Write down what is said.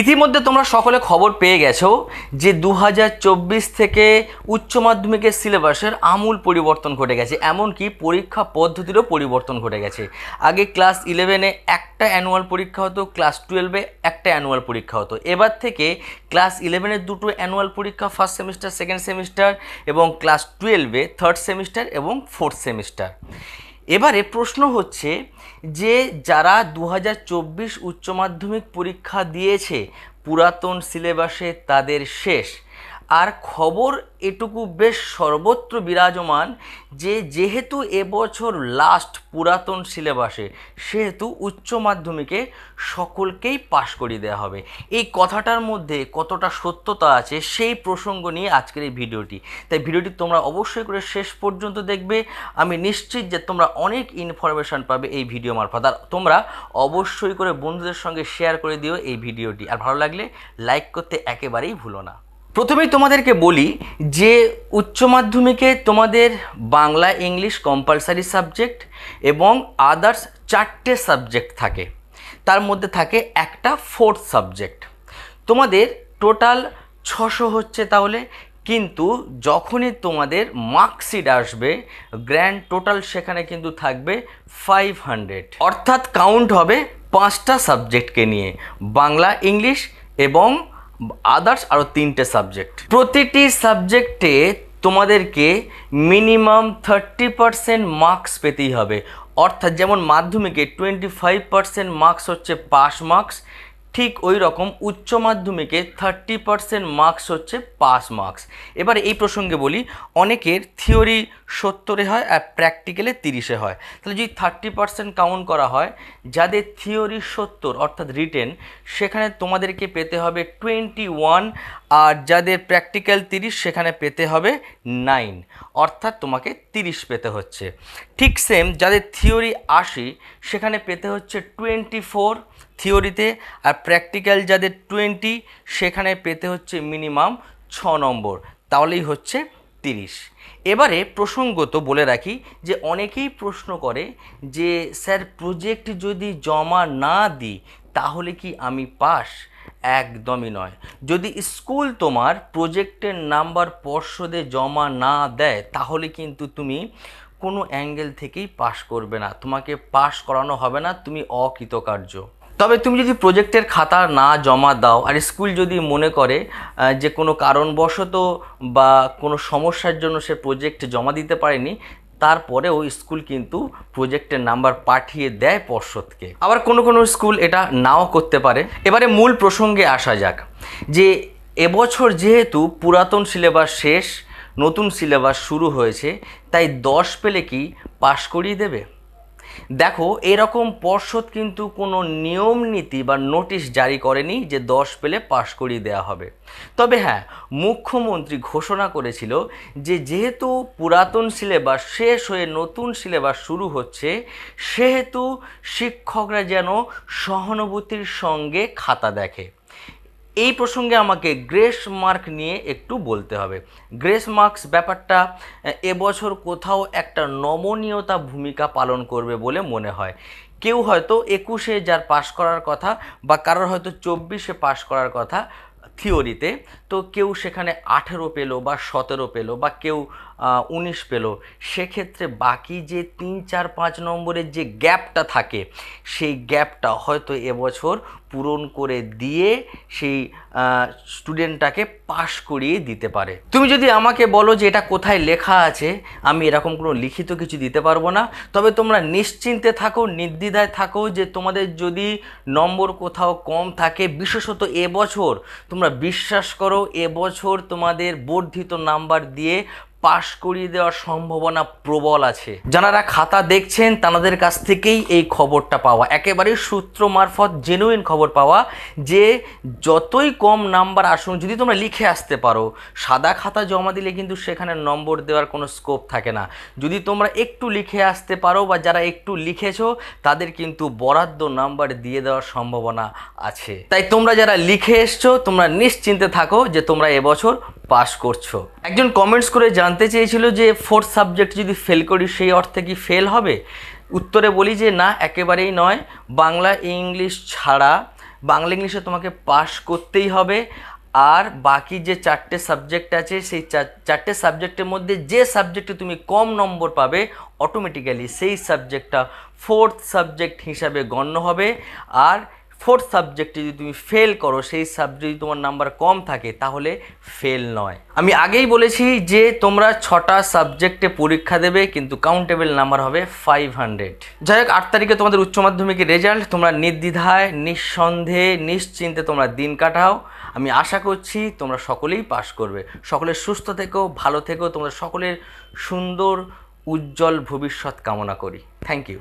ইতিমধ্যে তোমরা সকলে খবর পেয়ে গেছো যে দু হাজার চব্বিশ থেকে উচ্চ মাধ্যমিকের সিলেবাসের আমূল পরিবর্তন ঘটে গেছে, এমনকি পরীক্ষা পদ্ধতিরও পরিবর্তন ঘটে গেছে। আগে ক্লাস ইলেভেনে একটা অ্যানুয়াল পরীক্ষা হতো, ক্লাস টুয়েলভে একটা অ্যানুয়াল পরীক্ষা হতো। এবার থেকে ক্লাস ইলেভেনের দুটো অ্যানুয়াল পরীক্ষা ফার্স্ট সেমিস্টার সেকেন্ড সেমিস্টার এবং ক্লাস টুয়েলভে থার্ড সেমিস্টার এবং ফোর্থ সেমিস্টার এবারে প্রশ্ন হচ্ছে যে যারা দু হাজার চব্বিশ উচ্চ মাধ্যমিক পরীক্ষা দিয়েছে, পুরাতন সিলেবাসে তাদের শেষ। আর খবর এটুকু বেশ সর্বত্র বিরাজমান যে যেহেতু এবছর লাস্ট পুরাতন সিলেবাসে, সেহেতু উচ্চ মাধ্যমিকে সকলকেই পাশ করিয়ে দেওয়া হবে। এই কথাটার মধ্যে কতটা সত্যতা আছে সেই প্রসঙ্গ নিয়ে আজকের এই ভিডিওটি। তাই ভিডিওটি তোমরা অবশ্যই করে শেষ পর্যন্ত দেখবে। আমি নিশ্চিত যে তোমরা অনেক ইনফরমেশান পাবে এই ভিডিও মারফত। আর তোমরা অবশ্যই করে বন্ধুদের সঙ্গে শেয়ার করে দিও এই ভিডিওটি। আর ভালো লাগলে লাইক করতে একেবারেই ভুলো না। প্রথমেই তোমাদেরকে বলি যে উচ্চ মাধ্যমিকে তোমাদের বাংলা ইংলিশ কম্পালসারি সাবজেক্ট এবং আদার্স চারটে সাবজেক্ট থাকে। তার মধ্যে থাকে একটা ফোর্থ সাবজেক্ট তোমাদের টোটাল ছশো হচ্ছে তাহলে, কিন্তু যখনই তোমাদের মার্কশিট আসবে গ্র্যান্ড টোটাল সেখানে কিন্তু থাকবে ফাইভ হান্ড্রেড অর্থাৎ কাউন্ট হবে পাঁচটা সাবজেক্টকে নিয়ে, বাংলা, ইংলিশ এবং আদার্স আরও তিনটে সাবজেক্ট প্রতিটি সাবজেক্টে তোমাদেরকে মিনিমাম থার্টি পারসেন্ট মার্কস পেতেই হবে। অর্থাৎ যেমন মাধ্যমিকে টোয়েন্টি ফাইভ পারসেন্ট মার্কস হচ্ছে পাস মার্কস ঠিক ওই রকম উচ্চ মাধ্যমিকে থার্টি পারসেন্ট মার্কস হচ্ছে পাস মার্কস। এবার এই প্রসঙ্গে বলি, অনেকের থিওরি সত্তরে হয় আর প্র্যাকটিক্যালে তিরিশে হয়। তাহলে যদি থার্টি পারসেন্ট কাউন্ট করা হয়, যাদের থিওরি সত্তর অর্থাৎ রিটেন, সেখানে তোমাদেরকে পেতে হবে টোয়েন্টি ওয়ান আর যাদের প্র্যাকটিক্যাল তিরিশ, সেখানে পেতে হবে নাইন। অর্থাৎ তোমাকে তিরিশ পেতে হচ্ছে। ঠিক সেম, যাদের থিওরি আশি, সেখানে পেতে হচ্ছে টোয়েন্টি ফোর থিওরিতে আর প্র্যাকটিক্যাল যাদের টোয়েন্টি, সেখানে পেতে হচ্ছে মিনিমাম ছ নম্বর, তাহলেই হচ্ছে তিরিশ। এবারে প্রসঙ্গত বলে রাখি যে অনেকেই প্রশ্ন করে যে, স্যার, প্রজেক্ট যদি জমা না দিই, তাহলে কি আমি পাস? একদমই নয়। যদি স্কুল তোমার প্রজেক্টের নাম্বার পর্ষদে জমা না দেয়, তাহলে কিন্তু তুমি কোনো অ্যাঙ্গেল থেকেই পাশ করবে না। তোমাকে পাশ করানো হবে না, তুমি অকৃতকার্য। তবে তুমি যদি প্রজেক্টের খাতা না জমা দাও, আর স্কুল যদি মনে করে যে কোনো কারণবশত বা কোনো সমস্যার জন্য সে প্রজেক্ট জমা দিতে পারেনি, তারপরেও স্কুল কিন্তু প্রজেক্টের নাম্বার পাঠিয়ে দেয় পর্ষদকে। আবার কোনো কোনো স্কুল এটা নাও করতে পারে। এবারে মূল প্রসঙ্গে আসা যাক, যে এবছর যেহেতু পুরাতন সিলেবাস শেষ, নতুন সিলেবাস শুরু হয়েছে, তাই দশ পেলে কি পাশ করিয়ে দেবে? দেখো, এরকম পর্ষদ কিন্তু কোনো নিয়ম নীতি বা নোটিশ জারি করেনি যে দশ পেলে পাশ করিয়ে দেওয়া হবে। তবে হ্যাঁ মুখ্যমন্ত্রী ঘোষণা করেছিল যে যেহেতু পুরাতন সিলেবাস শেষ হয়ে নতুন সিলেবাস শুরু হচ্ছে, সেহেতু শিক্ষকরা যেন সহানুভূতির সঙ্গে খাতা দেখে। এই প্রসঙ্গে আমাকে গ্রেস মার্ক নিয়ে একটু বলতে হবে। গ্রেস মার্কস ব্যাপারটা এবছর কোথাও একটা নমনীয়তা ভূমিকা পালন করবে বলে মনে হয়। কেউ হয়তো একুশে যার পাশ করার কথা বা কারোর হয়তো চব্বিশে পাশ করার কথা থিওরিতে, তো কেউ সেখানে আঠেরো পেল বা সতেরো পেল বা কেউ উনিশ পেল, সেক্ষেত্রে বাকি যে তিন, চার, পাঁচ নম্বরের যে গ্যাপটা থাকে, সেই গ্যাপটা হয়তো এবছর পূরণ করে দিয়ে সেই স্টুডেন্টটাকে পাশ করিয়ে দিতে পারে। তুমি যদি আমাকে বলো যে এটা কোথায় লেখা আছে, আমি এরকম কোনো লিখিত কিছু দিতে পারব না। তবে তোমরা নিশ্চিন্তে থাকো, নির্দ্বিধায় থাকো যে তোমাদের যদি নম্বর কোথাও কম থাকে, বিশেষত এবছর তোমরা বিশ্বাস করো এবছর তোমাদের বর্ধিত নাম্বার দিয়ে পাশ করিয়ে দেওয়ার সম্ভাবনা প্রবল আছে। যারা খাতা দেখছেন, তাদের কাছ থেকেই এই খবরটা পাওয়া। একেবারে সূত্র মারফত জেনুইন খবর পাওয়া যে, যতই কম নাম্বার আসুন, যদি তোমরা লিখে আসতে পারো, সাদা খাতা জমা দিলে কিন্তু সেখানে নম্বর দেওয়ার কোনো স্কোপ থাকে না। যদি তোমরা একটু লিখে আসতে পারো বা যারা একটু লিখেছো, তাদের কিন্তু বরাদ্দ নাম্বার দিয়ে দেওয়ার সম্ভাবনা আছে। তাই তোমরা যারা লিখে এসছো, তোমরা নিশ্চিন্তে থাকো যে তোমরা এবছর পাস করছ। একজন কমেন্টস করে জানতে চেয়েছিল যে ফোর্থ সাবজেক্ট যদি ফেল করি, সেই অর্থে কি ফেল হবে? উত্তরে বলি যে, না, একেবারেই নয়। বাংলা, ইংলিশ ছাড়া, বাংলা, ইংলিশে তোমাকে পাস করতেই হবে। আর বাকি যে চারটে সাবজেক্ট আছে, সেই চার- চারটে সাবজেক্টের মধ্যে যে সাবজেক্টে তুমি কম নম্বর পাবে অটোমেটিক্যালি সেই সাবজেক্টটা ফোর্থ সাবজেক্ট হিসাবে গণ্য হবে। আর ফোর্থ সাবজেক্টে যদি তুমি ফেল করো, সেই সাবজেক্ট যদি তোমার নাম্বার কম থাকে, তাহলে ফেল নয়। আমি আগেই বলেছি যে তোমরা ছটা সাবজেক্টে পরীক্ষা দেবে, কিন্তু কাউন্টেবল নাম্বার হবে ফাইভ হান্ড্রেড যাই হোক, আট তারিখে তোমাদের উচ্চ মাধ্যমিকের রেজাল্ট তোমরা নির্দ্বিধায়, নিঃসন্দেহে, নিশ্চিন্তে তোমরা দিন কাটাও। আমি আশা করছি তোমরা সকলেই পাশ করবে। সকলে সুস্থ থেকো, ভালো থেকো, তোমরা সকলের সুন্দর, উজ্জ্বল ভবিষ্যৎ কামনা করি। Thank you